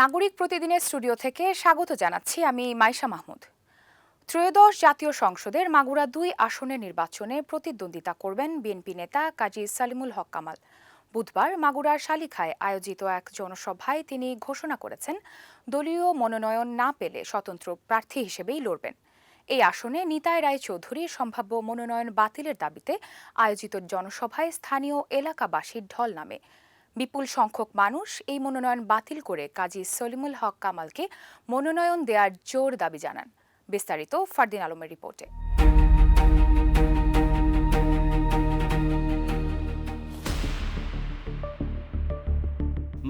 নাগরিক প্রতিদিনের স্টুডিও থেকে স্বাগত জানাচ্ছি আমি মাইশা মাহমুদ। ত্রয়োদশ জাতীয় সংসদের মাগুরা দুই আসনের নির্বাচনে প্রতিদ্বন্দ্বিতা করবেন বিএনপি নেতা কাজী সালিমুল হক কামাল। বুধবার মাগুরার শালিখায় আয়োজিত এক জনসভায় তিনি ঘোষণা করেছেন, দলীয় মনোনয়ন না পেলে স্বতন্ত্র প্রার্থী হিসেবেই লড়বেন। এই আসনে নিতাই রায় চৌধুরী সম্ভাব্য মনোনয়ন বাতিলের দাবিতে আয়োজিত জনসভায় স্থানীয় এলাকাবাসীর ঢল নামে বিপুল সংখ্যক মানুষ এই মনোনয়ন বাতিল করে কাজী সলিমুল হক কামালকে মনোনয়ন দেওয়ার জোর দাবি জানান। বিস্তারিত ফারদিন আলমের রিপোর্টে।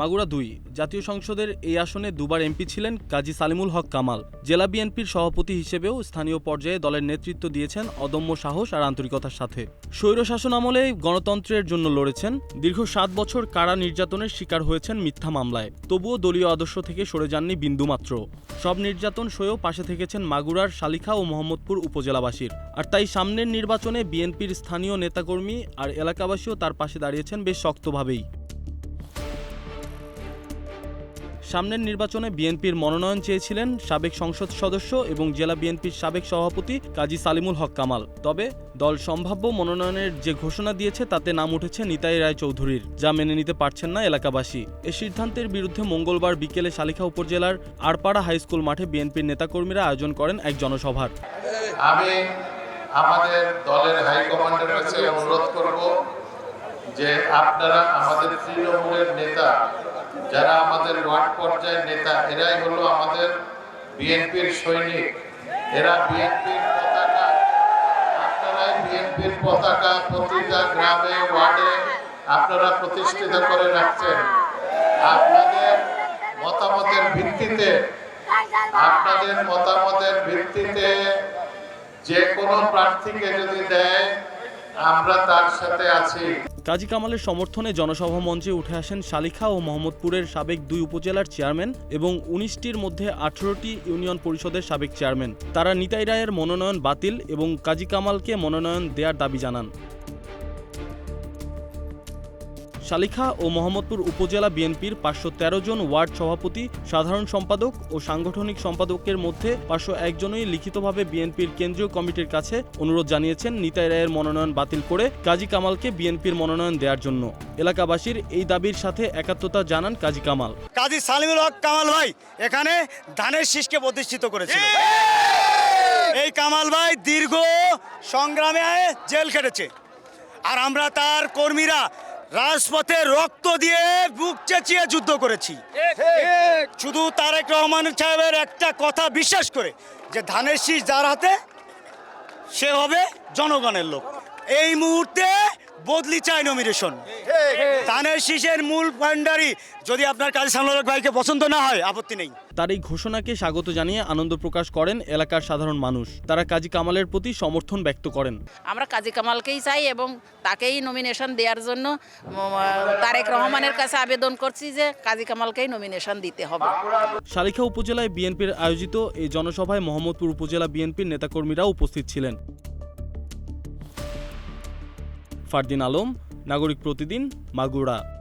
মাগুরা দুই জাতীয় সংসদের এই আসনে দুবার এমপি ছিলেন কাজী সালিমুল হক কামাল। জেলা বিএনপির সভাপতি হিসেবেও স্থানীয় পর্যায়ে দলের নেতৃত্ব দিয়েছেন অদম্য সাহস আর আন্তরিকতার সাথে। স্বৈরশাসন আমলে গণতন্ত্রের জন্য লড়েছেন। দীর্ঘ সাত বছর কারা নির্যাতনের শিকার হয়েছেন মিথ্যা মামলায়। তবুও দলীয় আদর্শ থেকে সরে যাননি বিন্দুমাত্র সব নির্যাতন সয়েও পাশে থেকেছেন মাগুরার শালিখা ও মোহাম্মদপুর উপজেলাবাসীর। আর তাই সামনের নির্বাচনে বিএনপির স্থানীয় নেতাকর্মী আর এলাকাবাসীও তার পাশে দাঁড়িয়েছেন বেশ শক্তভাবেই। সামনের নির্বাচনে বিএনপির মনোনয়ন চেয়েছিলেন সাবেক সংসদ সদস্য এবং জেলা বিএনপির সাবেক সভাপতি কাজী সালিমুল হক কামাল। তবে দল সম্ভাব্য মনোনয়নের যে ঘোষণা দিয়েছে তাতে নাম উঠেছে নিতাই রায় চৌধুরীর যা মেনে নিতে পারছেন না এলাকাবাসী। এ সিদ্ধান্তের বিরুদ্ধে মঙ্গলবার বিকেলে শালিখা উপজেলার আরপাড়া হাইস্কুল মাঠে বিএনপির নেতাকর্মীরা আয়োজন করেন এক জনসভার। আমি আমাদের দলের হাইকমান্ডের কাছে অনুরোধ করব যে আপনারা আমাদের তৃণমূলের নেতা, যারা আমাদের ওয়ার্ড পর্যায়ের নেতা, এরাই হলো আমাদের বিএনপির সৈনিক। এরা বিএনপির পতাকা। আপনারাই বিএনপির পতাকা প্রতিটা গ্রামে, ওয়ার্ডে আপনারা প্রতিষ্ঠিত করে রাখছেন। আপনাদের মতামতের ভিত্তিতে, আপনাদের মতামতের ভিত্তিতে যে কোনো প্রার্থীকে যদি দেয় আমরা তার সাথে আছি। কাজী কামালের সমর্থনে জনসভা মঞ্চে উঠে আসেন শালিখা ও মোহাম্মদপুরের সাবেক দুই উপজেলার চেয়ারম্যান এবং উনিশটির মধ্যে আঠারোটি ইউনিয়ন পরিষদের সাবেক চেয়ারম্যান। তারা নিতাই রায়ের মনোনয়ন বাতিল এবং কাজী কামালকে মনোনয়ন দেওয়ার দাবি জানান। শালিখা ও মোহাম্মদপুর উপজেলা বিএনপির পাঁচশো তেরো জন ওয়ার্ড সভাপতি সাধারণ সম্পাদক ও সাংগঠনিক সম্পাদকের মধ্যে পাঁচশো একজনই লিখিতভাবে বিএনপির কেন্দ্রীয় কমিটির কাছে অনুরোধ জানিয়েছেন নিতাই রায়ের মনোনয়ন বাতিল করে কাজী কামালকে বিএনপির মনোনয়ন দেওয়ার জন্য। এলাকাবাসীর এই দাবির সাথে একাত্মতা জানান কাজী কামাল। কাজী সালিমুল হক কামাল ভাই এখানে ধানের শীষকে প্রতিষ্ঠিত করেছিল। এই কামাল ভাই দীর্ঘ সংগ্রামে জেল খেটেছে। আর আমরা তার কর্মীরা রাজপথে রক্ত দিয়ে বুক চেঁচিয়ে যুদ্ধ করেছি। শুধু তারেক রহমান সাহেবের একটা কথা বিশ্বাস করে যে ধানের শীষ যার হাতে সে হবে জনগণের লোক। এই মুহূর্তে বদলি চাই নমিনেশন ধানের শীষের মূল ভান্ডারি। যদি আপনার কাজী সামলাক ভাইকে পছন্দ না হয় আপত্তি নেই। তার এই ঘোষণাকে স্বাগত জানিয়ে আনন্দ প্রকাশ করেন এলাকার সাধারণ মানুষ। তারা কাজী কামালের প্রতি সমর্থন ব্যক্ত করেন। আমরা কাজী কামালকেই চাই এবং তাকেই নমিনেশন দেওয়ার জন্য তারেক রহমানের কাছে আবেদন করছি যে কাজী কামালকেই নমিনেশন দিতে হবে। শালিখা উপজেলায় বিএনপির আয়োজিত এই জনসভায় মোহাম্মদপুর উপজেলা বিএনপির নেতাকর্মীরা উপস্থিত ছিলেন। ফারদিন আলম নাগরিক প্রতিদিন মাগুরা।